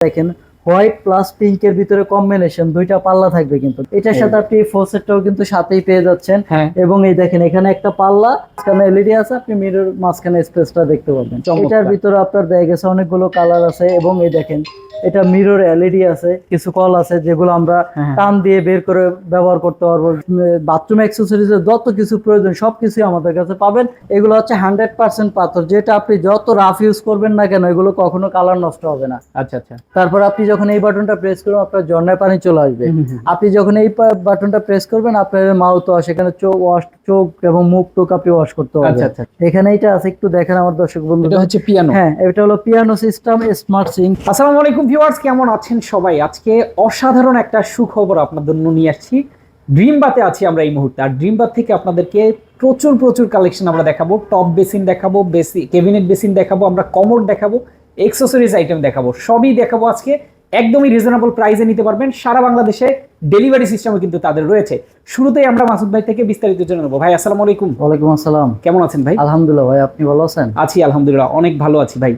দেখেন white plus পিঙ্কের ভিতরে কম্বিনেশন দুইটা পাল্লা থাকবে কিন্তু। এটার সাথে আপনি ফোসেটটাও কিন্তু সাথেই পেয়ে যাচ্ছেন। হ্যাঁ। এবং এই দেখেন এখানে একটা পাল্লা মাঝখানে এলইডি আছে আপনি মিরর মাঝখানে স্পেসটা দেখতে পাবেন এটার ভিতরে আপনার দেখা গেছে অনেকগুলো কালার আছে এবং এই দেখেন এটা মিরর এলইডি আছে কিছু কল আছে যেগুলো আমরা হ্যাঁ। টান দিয়ে বের করে ব্যবহার করতে পারব। বাথরুম অ্যাক্সেসরিজ যত কিছু প্রয়োজন সবকিছুই আমাদের কাছে পাবেন। এগুলো হচ্ছে হান্ড্রেড পার্সেন্ট পাথর যেটা আপনি যত রাফ ইউজ করবেন না কেন এগুলো কখনো কালার নষ্ট হবে না। আচ্ছা আচ্ছা। তারপর আপনি যখন এই বাটনটা প্রেস করবেন আপনার ঝর্ণায় পানি চলে আসবে। আপনি যখন এই বাটনটা প্রেস করবেন আপনার মাউথ ওয়াশ এখানে চোখ ওয়াশ চোখ এবং মুখ টুক আপনি ওয়াশ করতে আচ্ছা পারবেন আচ্ছা। এখানে এটা আছে একটু দেখেন আমার দর্শক বন্ধু এটা হচ্ছে পিয়ানো হ্যাঁ এটা হলো পিয়ানো সিস্টেম স্মার্ট সিঙ্ক আসসালামু আলাইকুম ভিউয়ার্স কেমন আছেন সবাই? আজকে অসাধারণ একটা সুখবর আপনাদের জন্য নিয়ে আসছি। ড্রিম বাতে আছি আমরা এই মুহূর্তে। আর ড্রিম বাত থেকে আপনাদেরকে প্রচুর প্রচুর কালেকশন আমরা দেখাবো। টপ বেসিন দেখাবো বেসি কেবিনেট বেসিন দেখাবো আমরা কমোড দেখাবো এক্সেসরিজ আইটেম দেখাবো। সবই দেখাবো আজকে। একদমই রিজনেবল প্রাইসে নিতে পারবেন। সারা বাংলাদেশে ডেলিভারি সিস্টেমও কিন্তু তাদের রয়েছে। শুরুতেই আমরা মাসুদ ভাই থেকে বিস্তারিত জেনে নেব। ভাই আসসালামু আলাইকুম। ওয়ালাইকুম আসসালাম। কেমন আছেন ভাই? আলহামদুলিল্লাহ ভাই আপনি ভালো আছেন? আছি আলহামদুলিল্লাহ অনেক ভালো আছি ভাই।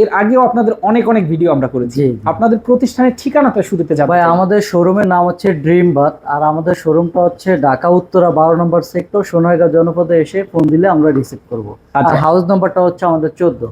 এর আগেও আপনাদের অনেক অনেক ভিডিও আমরা করেছি। আপনাদের প্রতিষ্ঠানের ঠিকানাটা শুরুতে যাব ভাই আমাদের শোরুমের নাম হচ্ছে ড্রিম বাথ আর আমাদের শোরুমটা হচ্ছে ঢাকা উত্তরা বারো নম্বর সেক্টর সোনারগাঁ জনপদে এসে ফোন দিলে আমরা রিসিভ করব। আর আচ্ছা। হাউস নাম্বারটা হচ্ছে আমাদের চোদ্দ।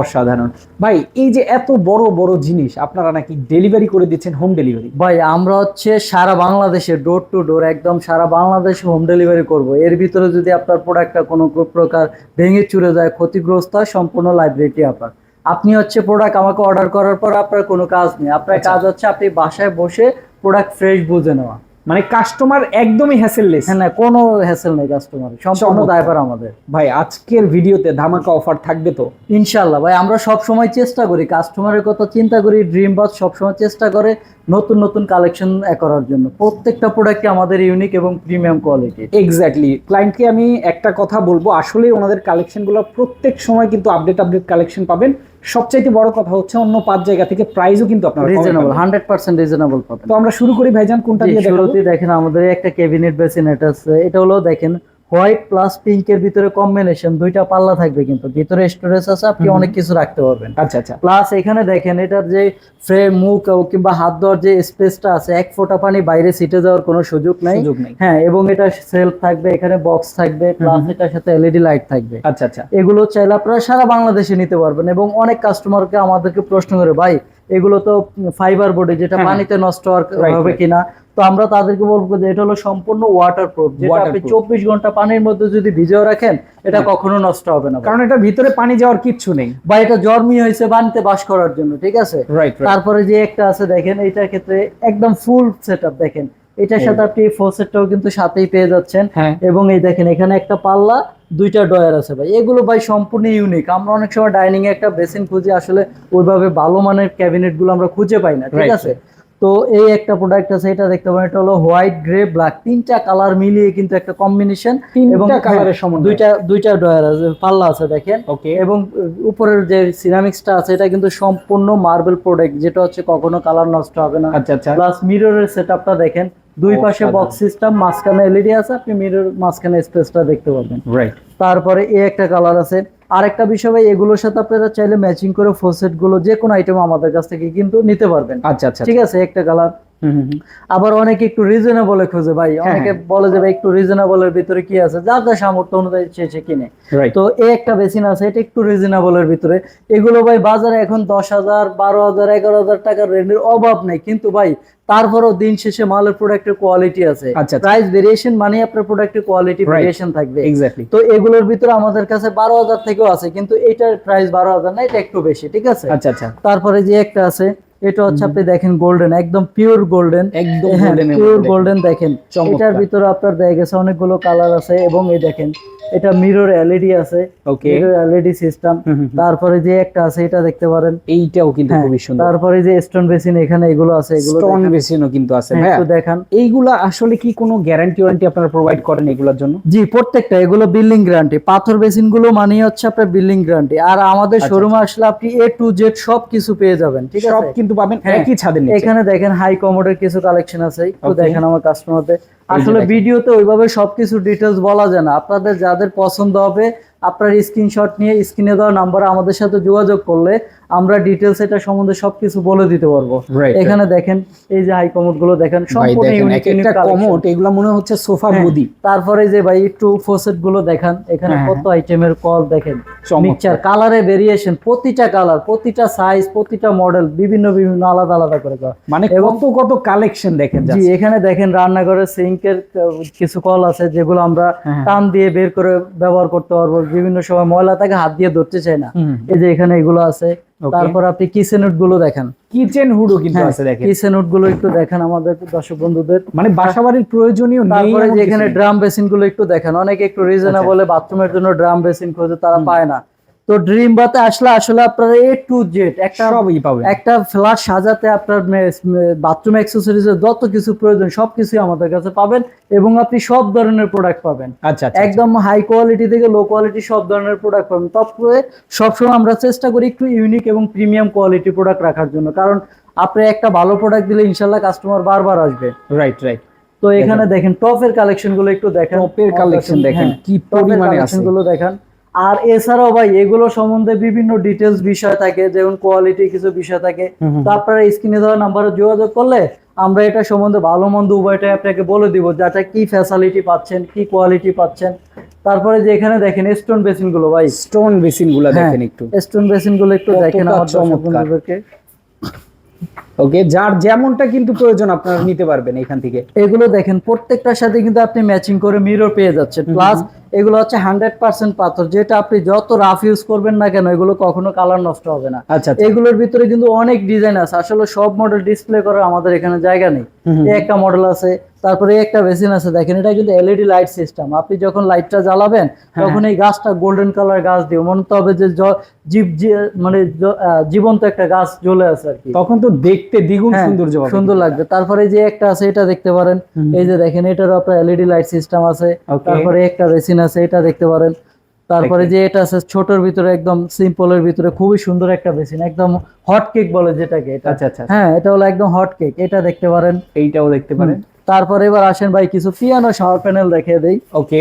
অসাধারণ। ভাই এই যে এত বড় বড় জিনিস আপনারা নাকি ডেলিভারি করে দিচ্ছেন হোম ডেলিভারি ভাই আমরা হচ্ছে সারা বাংলাদেশে ডোর টু ডোর একদম সারা বাংলাদেশে হোম ডেলিভারি করব। এর ভিতরে যদি আপনার প্রোডাক্টটা কোনো প্রকার ভেঙে চুরে যায় ক্ষতিগ্রস্ত হয় সম্পূর্ণ লাইব্রেরিটি আপনার। আপনি হচ্ছে প্রোডাক্ট আমাকে অর্ডার করার পর আপনার কোনো কাজ নেই। আপনার আচ্ছা। কাজ হচ্ছে আপনি বাসায় বসে প্রোডাক্ট ফ্রেশ বুঝে নেওয়া। মানে কাস্টমার একদমই হ্যাসেললেস হ্যাঁ না কোনো হ্যাসেল নেই কাস্টমার সম্পূর্ণ। দায়ভার আমাদের। ভাই আজকের ভিডিওতে ধামাকা অফার থাকবে তো? ইনশাল্লাহ ভাই আমরা সব সময় চেষ্টা করি। কাস্টমারের কথা চিন্তা করি ড্রিম বাস সবসময় চেষ্টা করে। নতুন নতুন কালেকশন করার জন্য। প্রত্যেকটা প্রোডাক্টই আমাদের ইউনিক এবং প্রিমিয়াম কোয়ালিটি এক্স্যাক্টলি ক্লায়েন্টকে আমি একটা কথা বলব আসলে ওনাদের কালেকশনগুলো প্রত্যেক সময় কিন্তু আপডেট আপডেট কালেকশন পাবেন। সবচাইতে বড় কথা হচ্ছে অন্য পাঁচ জায়গা থেকে প্রাইসও কিন্তু আপনারা রিজনেবল পাবেন। হান্ড্রেড পার্সেন্ট রিজনেবল পাবেন। তো আমরা শুরু করি ভাইজান কোনটা দিয়ে দেখেন আমাদের একটা ক্যাবিনেট বেসিন এটা আছে। এটা হলো দেখেন হোয়াইট প্লাস পিঙ্কের ভিতরে কম্বিনেশন দুইটা পাল্লা থাকবে কিন্তু। ভিতরে স্টোরেজ আছে আপনি অনেক কিছু রাখতে পারবেন। আচ্ছা আচ্ছা। প্লাস এখানে দেখেন এটার যে ফ্রেম মুখ কিংবা হাত দেওয়ার যে স্পেসটা আছে এক ফোঁটা পানি বাইরে ছিটে যাওয়ার কোনো সুযোগ নাই। হ্যাঁ এবং এটা সেলফ থাকবে এখানে বক্স থাকবে প্লাস। এটার সাথে এলইডি লাইট থাকবে। আচ্ছা আচ্ছা। এগুলো চাইলে আপনারা সারা বাংলাদেশে নিতে পারবেন এবং অনেক কাস্টমারকে আমাদেরকে প্রশ্ন করে ভাই এগুলো তো ফাইবার বোর্ডে যেটা হ্যাঁ, পানিতে নষ্ট হওয়ার হবে কিনা? তো আমরা তাদেরকে বলব যে এটা হলো সম্পূর্ণ ওয়াটার প্রুফ যেটা আপনি. চব্বিশ ঘণ্টা পানির মধ্যে যদি ভিজেও রাখেন এটা হ্যাঁ। কখনো নষ্ট হবে না। কারণ এটা ভিতরে পানি যাওয়ার কিচ্ছু নেই। বা এটা জন্মি হয়েছে পানিতে বাস করার জন্য ঠিক আছে? তারপরে যে একটা আছে দেখেন এটার ক্ষেত্রে একদম ফুল সেটআপ দেখেন। এটার সাথে আপনি ফোসেটটাও কিন্তু সাথেই পেয়ে যাচ্ছেন। হ্যাঁ। এবং এই দেখেন এখানে একটা পাল্লা দুইটা ডয়ার আছে ভাই। এগুলো ভাই সম্পূর্ণ ইউনিক আমরা অনেক সময় ডাইনিং এ একটা বেসিন খুঁজি আসলে ওইভাবে ভালো মানের ক্যাবিনেটগুলো আমরা খুঁজে পাই না ঠিক আছে? তো এই একটা প্রোডাক্ট আছে এটা দেখতে পারেন এটা হলো হোয়াইট গ্রে ব্ল্যাক তিনটা কালার মিলিয়ে কিন্তু একটা কম্বিনেশন এবং কালারের সমন্বয় দুইটা দুইটা ডয়ার আছে পাল্লা আছে দেখেন। ওকে। এবং উপরের যে সিরামিক্সটা আছে এটা কিন্তু সম্পূর্ণ মার্বেল প্রোডাক্ট যেটা হচ্ছে কখনো কালার নষ্ট হবে না। আচ্ছা আচ্ছা। প্লাস মিররের সেটআপটা দেখেন দুই পাশে বক্স সিস্টেম মাঝখানে এলইডি আছে আপনি মিরর মাঝখানে স্পেসটা দেখতে পাবেন রাইট তারপরে এই একটা কালার আছে আরেকটা বিষয় ভাই এগুলোর সাথে আপনারা চাইলে ম্যাচিং করে ফোসেটগুলো যে কোনো আইটেম আমাদের কাছ থেকে কিন্তু নিতে পারবেন আচ্ছা আচ্ছা ঠিক আছে একটা কালার। আবার অনেকে একটু রিজনেবলে খুঁজে ভাই। অনেকে বলে যে ভাই একটু রিজনেবলের ভিতরে কি আছে? যার যার সামর্থ্য অনুযায়ী সে সে কিনে। তো এই একটা বেসিন আছে এটা একটু রিজনেবলের ভিতরে। এগুলো ভাই বাজারে এখন দশ হাজার বারো হাজার এগারো হাজার টাকার রেঞ্জের অভাব নেই। কিন্তু ভাই তারপরেও দিন শেষে মালের প্রোডাক্টের কোয়ালিটি আছে। আচ্ছা, আচ্ছা। প্রাইস ভেরিয়েশন মানে আপনার প্রোডাক্টের কোয়ালিটি. ভেরিয়েশন থাকবে। এক্স্যাক্টলি তো এগুলোর ভিতরে আমাদের কাছে বারো হাজার থেকেও আছে কিন্তু এটার প্রাইস বারো হাজার না এটা একটু বেশি ঠিক আছে? আচ্ছা আচ্ছা। তারপরে যে একটা আছে এটা হচ্ছে আপনি দেখেন গোল্ডেন একদম পিওর গোল্ডেন একদম হ্যাঁ পিওর গোল্ডেন দেখেন। এটার ভিতরে আপনার দেখা গেছে অনেকগুলো কালার আছে এবং এই দেখেন এটা মিরর এলইডি আছে। ওকে মিরর এলইডি সিস্টেম তারপরে যে একটা আছে এটা দেখতে পারেন। এইটাও কিন্তু হ্যাঁ, খুবই সুন্দর। তারপরে যে স্টোন বেসিন এখানে এগুলো আছে এগুলো স্টোন বেসিনও কিন্তু আছে হ্যাঁ, ভাইয়া। একটু দেখান। এইগুলা আসলে কি কোনো গ্যারান্টি ওয়ারেন্টি আপনারা প্রোভাইড করেন এগুলোর জন্য? জি প্রত্যেকটা এগুলো বিল্ডিং গ্যারান্টি পাথর বেসিনগুলো মানে হচ্ছে আপনার বিল্ডিং গ্যারান্টি আর আমাদের আচ্ছা, শোরুমে আসলে আপনি এ টু জেড সব কিছু পেয়ে যাবেন ঠিক আছে? সব আছে কিন্তু পাবেন হ্যাঁ, একই ছাদের নিচে। এখানে দেখেন হাই কমোডের কিছু কালেকশন আছে। একটু দেখেন আমার কাস্টমারদের আসলে। ভিডিওতে ওইভাবে সবকিছু ডিটেলস বলা যায় না। আপনাদের যাদের পছন্দ হবে আপনার স্ক্রিনশট নিয়ে স্ক্রিনে দেওয়া নাম্বারে আমাদের সাথে যোগাযোগ করলে আমরা ডিটেলস এটা সম্বন্ধে সবকিছু বলে দিতে পারব। এখানে দেখেন এই যে হাই কমোডগুলো দেখেন সম্পূর্ণ। কমোট এগুলো মনে হচ্ছে সোফা হ্যাঁ, গদি তারপরে যে ভাই একটু ফোসেটগুলো দেখান এখানে হ্যাঁ, কত আইটেমের কল দেখেন। মিক্সচার কালারে ভেরিয়েশন প্রতিটা কালার প্রতিটা সাইজ প্রতিটা মডেল বিভিন্ন বিভিন্ন আলাদা আলাদা করে মানে এবং- কত কত কালেকশন দেখেন জি এখানে দেখেন রান্নাঘরের সিঙ্কের কিছু কল আছে যেগুলো আমরা হ্যাঁ। টান দিয়ে বের করে ব্যবহার করতে পারব। বিভিন্ন সময় ময়লা থাকে হাত দিয়ে ধরতে চাই না। এই যে এখানে এগুলো আছে. তারপর আপনি কিচেন হুডগুলো দেখেন। কিচেন হুডও কিন্তু আছে দেখেন। কিচেন হুডগুলো একটু দেখেন আমাদের দর্শক বন্ধুদের। মানে বাসাবাড়ির প্রয়োজনীয় নেই তারপরে যে এখানে ড্রাম বেসিনগুলো একটু দেখেন অনেকে একটু রিজনেবল বাথরুমের জন্য ড্রাম বেসিন খোঁজে তারা পায় না। তো ড্রিম বাতে আসলে আসলে আপনার এ টু জেড একটা সবই পাবেন। একটা ফ্ল্যাট সাজাতে আপনার বাথরুম অ্যাক্সেসরিজের যত কিছু প্রয়োজন সবকিছুই আমাদের কাছে পাবেন এবং আপনি সব ধরনের প্রোডাক্ট পাবেন। আচ্ছা আচ্ছা একদম হাই কোয়ালিটি থেকে লো কোয়ালিটি সব ধরনের প্রোডাক্ট পাবেন। তবে সবসময় আমরা চেষ্টা করি একটু ইউনিক এবং প্রিমিয়াম কোয়ালিটি প্রোডাক্ট রাখার জন্য। কারণ আপনি একটা ভালো প্রোডাক্ট দিলে ইনশাল্লাহ কাস্টমার বারবার আসবে। রাইট রাইট তো এখানে দেখেন টপের কালেকশনগুলো একটু দেখেন। টপের কালেকশন দেখেন হ্যাঁ, কি পরিমাণে আছে। গুলো দেখেন। আর এছাড়াও ভাই এগুলো সম্বন্ধে বিভিন্ন ডিটেলস বিষয় থাকে যেমন কোয়ালিটি কিছু বিষয় থাকে। তো আপনারা স্ক্রিনে দেওয়া নাম্বারে যোগাযোগ করলে আমরা এটা সম্বন্ধে ভালো মন্দ উভয়টাই আপনাকে বলে দিব যাতে কি ফ্যাসিলিটি পাচ্ছেন কি কোয়ালিটি পাচ্ছেন। তারপরে যে এখানে দেখেন স্টোন বেসিনগুলো ভাই। স্টোন বেসিনগুলা দেখেন একটু। স্টোন বেসিনগুলো একটু দেখেন আমার চমৎকার। ওকে যার যেমনটা কিন্তু প্রয়োজন আপনারা নিতে পারবেন এখান থেকে। এগুলো দেখেন প্রত্যেকটার সাথে কিন্তু আপনি ম্যাচিং করে মিরর পেয়ে যাচ্ছেন। প্লাস এগুলো হচ্ছে হান্ড্রেড পার্সেন্ট পাথর যেটা আপনি যত রাফ ইউজ করবেন না কেন এগুলো কখনো কালার নষ্ট হবে না। আচ্ছা আচ্ছা। এগুলোর ভিতরে কিন্তু অনেক ডিজাইন আছে। আসলে সব মডেল ডিসপ্লে করার আমাদের এখানে জায়গা নেই। একটা মডেল আছে তারপরে একটা বেসিন আছে। দেখেন এটা কিন্তু এলইডি লাইট সিস্টেম আপনি যখন লাইটটা জ্বালাবেন হ্যাঁ। তখন এই গাছটা গোল্ডেন কালার গাছ দিয়ে মনে তো হবে যে জীব জি- মানে জীবন্ত একটা গাছ জ্বলে আছে আর কি। তখন তো দেখতে দ্বিগুণ হ্যাঁ, সৌন্দর্য সুন্দর লাগবে। তারপরে যে একটা আছে এটা দেখতে পারেন। এই যে দেখেন এটারও আপনার এলইডি লাইট সিস্টেম আছে। তারপরে একটা রেসিন আছে এটা দেখতে পারেন। তারপরে যে এটা আছে ছোটর ভিতরে একদম সিম্পলের ভিতরে খুবই সুন্দর একটা বেসিন একদম হট কেক বলে যেটাকে এটা। আচ্ছা আচ্ছা হ্যাঁ এটা হলো একদম হট কেক এটা দেখতে পারেন। এইটাও দেখতে পারেন। তারপরে এবার আসেন ভাই কিছু পিয়ানো শাওয়ার প্যানেল দেখিয়ে দেই। ওকে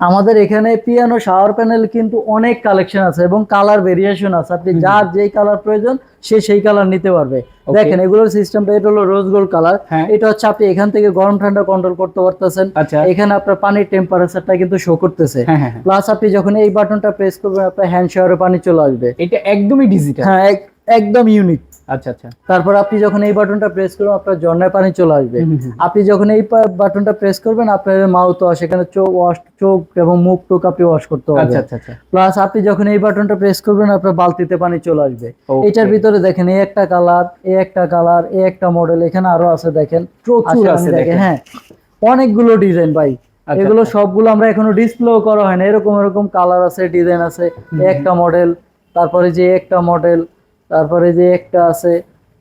আমাদের এখানে পিয়ানো শাওয়ার প্যানেল কিন্তু অনেক কালেকশন আছে এবং কালার ভেরিয়েশন আছে। আপনি যার যেই কালার প্রয়োজন সে সেই কালার নিতে পারবে। দেখেন এগুলোর সিস্টেমটা এটা হলো রোজ গোল্ড কালার হ্যাঁ। এটা হচ্ছে আপনি এখান থেকে গরম ঠান্ডা কন্ট্রোল করতে পারতেছেন। আচ্ছা। এখানে আপনার পানির টেম্পারেচারটা কিন্তু শো করতেছে। হ্যাঁ হ্যাঁ হ্যাঁ। প্লাস আপনি যখন এই বাটনটা প্রেস করবেন আপনার হ্যান্ড শাওয়ারে পানি চলে আসবে। এটা একদমই ডিজিটাল হ্যাঁ একদম ইউনিক আচ্ছা আচ্ছা। তারপর আপনি যখন এই বাটনটা প্রেস করবেন আপনার ঝর্ণায় পানি চলে আসবে। আপনি যখন এই বাটনটা প্রেস করবেন আপনার মাউথ ওয়াশ এখানে চোখ ওয়াশ চোখ এবং মুখ টুক আপনি ওয়াশ করতে আচ্ছা পারবেন আচ্ছা আচ্ছা। প্লাস আপনি যখন এই বাটনটা প্রেস করবেন আপনার বালতিতে পানি চলে আসবে। এটার ভিতরে দেখেন এই একটা কালার এই একটা কালার এই একটা মডেল এখানে আরও আছে দেখেন। প্রচুর আছে দেখেন। হ্যাঁ। অনেকগুলো ডিজাইন ভাই। আচ্ছা, এগুলো সবগুলো আমরা এখনও ডিসপ্লেও করা হয় না। এরকম এরকম কালার আছে ডিজাইন আছে। একটা মডেল তারপরে যে একটা মডেল তারপরে যে একটা আছে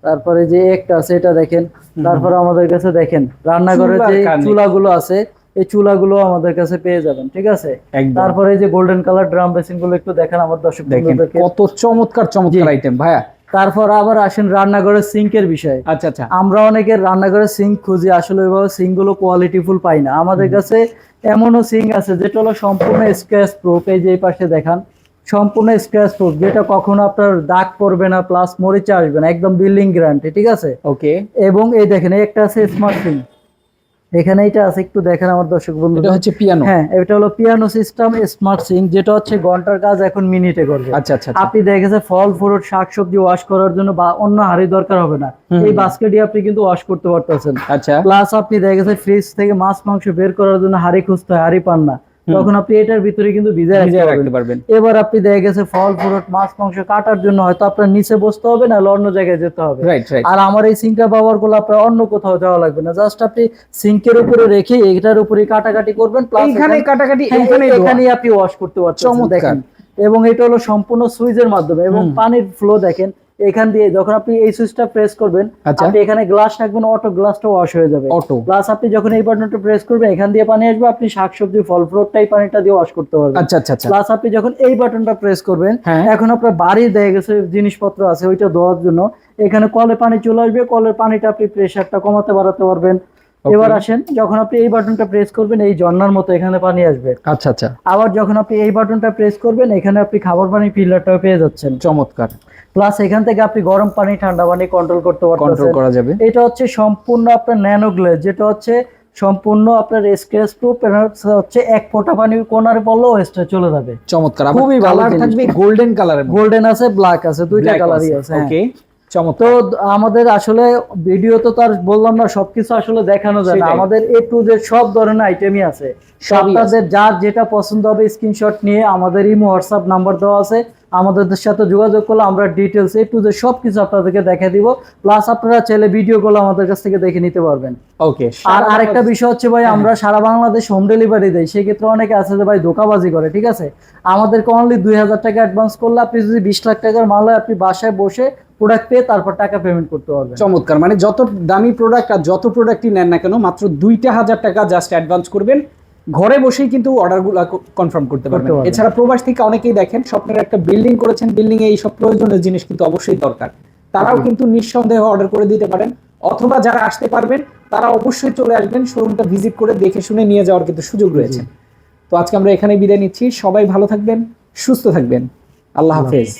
তারপরে যে একটা আছে এটা দেখেন। তারপরে আমাদের কাছে দেখেন রান্নাঘরে যে। চুলাগুলো আছে এই চুলাগুলো আমাদের কাছে পেয়ে যাবেন ঠিক আছে? তারপরে এই যে গোল্ডেন কালার ড্রাম বেসিনগুলো একটু দেখেন আমার দর্শক দেখেন কত চমৎকার চমৎকার আইটেম ভাইয়া। তারপর আবার আসেন রান্নাঘরের সিঙ্কের বিষয়ে। আচ্ছা আচ্ছা। আমরা অনেকের রান্নাঘরের সিঙ্ক খুঁজি আসলে ওইভাবে সিঙ্কগুলো কোয়ালিটিফুল পাই না। আমাদের কাছে এমনও সিঙ্ক আছে যেটা হলো সম্পূর্ণ স্ক্র্যাচ প্রুফ এই যে পাশে দেখান। সম্পূর্ণ স্ক্র্যাচ প্রুফ যেটা কখনো আপনার দাগ পড়বে না প্লাস মরিচে আসবে না একদম বিল্ডিং গ্যারান্টি ঠিক আছে? ওকে এবং এই দেখেন এই একটা আছে স্মার্ট সিঙ্ক এখানে এটা আছে একটু দেখেন আমার দর্শক বন্ধু এটা হচ্ছে পিয়ানো হ্যাঁ এটা হলো পিয়ানো সিস্টেম স্মার্ট সিং যেটা হচ্ছে ঘণ্টার কাজ এখন মিনিটে করবে। আচ্ছা আচ্ছা আচ্ছা। আপনি দেখেছে ফল ফ্রুট শাকসবজি ওয়াশ করার জন্য বা অন্য হাড়ি দরকার হবে না। এই বাস্কেটই আপনি কিন্তু ওয়াশ করতে পারতেছেন। আচ্ছা। প্লাস আপনি দেখেছে ফ্রিজ থেকে মাছ মাংস বের করার জন্য হাড়ি খুঁজতে হয় হাড়ি পান না। তখন আপনি এটার ভিতরে কিন্তু ভিজে রাখতে পারবেন। এবার আপনি দেখে গেছে ফল ফ্রুট মাছ মাংস কাটার জন্য হয়তো আপনার নিচে বসতে হবে না অন্য জায়গায় যেতে হবে। আর আমার এই সিঙ্কটা ব্যবহার করলে আপনার অন্য কোথাও যাওয়া লাগবে না। জাস্ট আপনি সিঙ্কের উপরে রেখে এটার উপরে কাটাকাটি করবেন প্লাস এইখানে কাটাকাটি হ্যাঁ, এইখানে এখানেই আপনি ওয়াশ করতে পারছেন। দেখেন। এবং এটা হলো সম্পূর্ণ সুইচের মাধ্যমে। এবং পানির ফ্লো দেখেন এখান দিয়ে যখন আপনি এই সুইচটা প্রেস করবেন আচ্ছা। আপনি এখানে গ্লাস রাখবেন অটো গ্লাসটা ওয়াশ হয়ে যাবে। অটো প্লাস আপনি যখন এই বাটনটা প্রেস করবেন এখান দিয়ে পানি আসবে আপনি শাকসবজি ফল ফ্রুটটাই পানিটা দিয়ে ওয়াশ করতে পারবেন। আচ্ছা আচ্ছা আচ্ছা। প্লাস আপনি যখন এই বাটনটা প্রেস করবেন হ্যাঁ। এখন আপনার বাড়ির দেখা গেছে জিনিসপত্র আছে ওইটা ধোয়ার জন্য। এখানে কলে পানি চলে আসবে কলের পানিটা আপনি প্রেসারটা কমাতে বাড়াতে পারবেন। এবার আসেন যখন আপনি এই বাটনটা প্রেস করবেন এই ঝর্ণার মতো এখানে পানি আসবে। আচ্ছা আচ্ছা। আবার যখন আপনি এই বাটনটা প্রেস করবেন এখানে আপনি খাবার পানি ফিল্টারটাও পেয়ে যাচ্ছেন। চমৎকার। প্লাস এখান থেকে আপনি গরম পানি ঠান্ডা পানি কন্ট্রোল করতে পারবেন কন্ট্রোল করা যাবে। এটা হচ্ছে সম্পূর্ণ আপনার ন্যানো গ্লেজ যেটা হচ্ছে সম্পূর্ণ আপনার স্ক্র্যাচ প্রুফ হচ্ছে এক ফোঁটা পানি কোনারে পড়লেও ওয়েস্টে চলে যাবে। চমৎকার। খুবই ভালো কালার থাকবে গোল্ডেন কালারের গোল্ডেন আছে ব্ল্যাক আছে দুইটা কালারই আছে। হ্যাঁ। ওকে চমৎকার। তো আমাদের আসলে ভিডিও তো তার বললাম না সবকিছু আসলে দেখানো যায় না। আমাদের এ টু জেড সব ধরনের আইটেমই আছে। আপনাদের যার যেটা পছন্দ হবে স্ক্রিনশট নিয়ে আমাদের ইমো হোয়াটসঅ্যাপ নাম্বার দেওয়া আছে। আমাদের সাথে যোগাযোগ করলে আমরা ডিটেলস এ টু জেড সবকিছু আপনাদেরকে দেখে দিব। প্লাস আপনারা চাইলে ভিডিওগুলো আমাদের কাছ থেকে দেখে নিতে পারবেন। ওকে আর আরেকটা বিষয় হচ্ছে ভাই হ্যাঁ। আমরা সারা বাংলাদেশ হোম ডেলিভারি দেই। সেক্ষেত্রে অনেকে আছে যে ভাই ধোকাবাজি করে ঠিক আছে? আমাদেরকে অনলি দুই হাজার টাকা অ্যাডভান্স করলে আপনি যদি বিশ লাখ টাকার মাল হয় আপনি বাসায় বসে প্রোডাক্ট পেয়ে তারপর টাকা পেমেন্ট করতে পারবেন। চমৎকার। মানে যত দামি প্রোডাক্ট আর যত প্রোডাক্টই নেন না কেন মাত্র দুইটা হাজার টাকা জাস্ট অ্যাডভান্স করবেন। ঘরে বসেই কিন্তু অর্ডারগুলো কনফার্ম করতে পারবেন। এছাড়া প্রবাস থেকে অনেকেই দেখেন স্বপ্নের একটা বিল্ডিং করেছেন বিল্ডিং এ এইসব প্রয়োজনীয় জিনিস কিন্তু অবশ্যই দরকার। তারাও কিন্তু নিঃসন্দেহে অর্ডার করে দিতে পারেন অথবা যারা আসতে পারবেন তারা অবশ্যই চলে আসবেন শোরুমটা ভিজিট করে দেখে শুনে নিয়ে যাওয়ার কিন্তু সুযোগ রয়েছে। তো আজকে আমরা এখানে বিদায় নিচ্ছি। সবাই ভালো থাকবেন সুস্থ থাকবেন। আল্লাহ হাফেজ।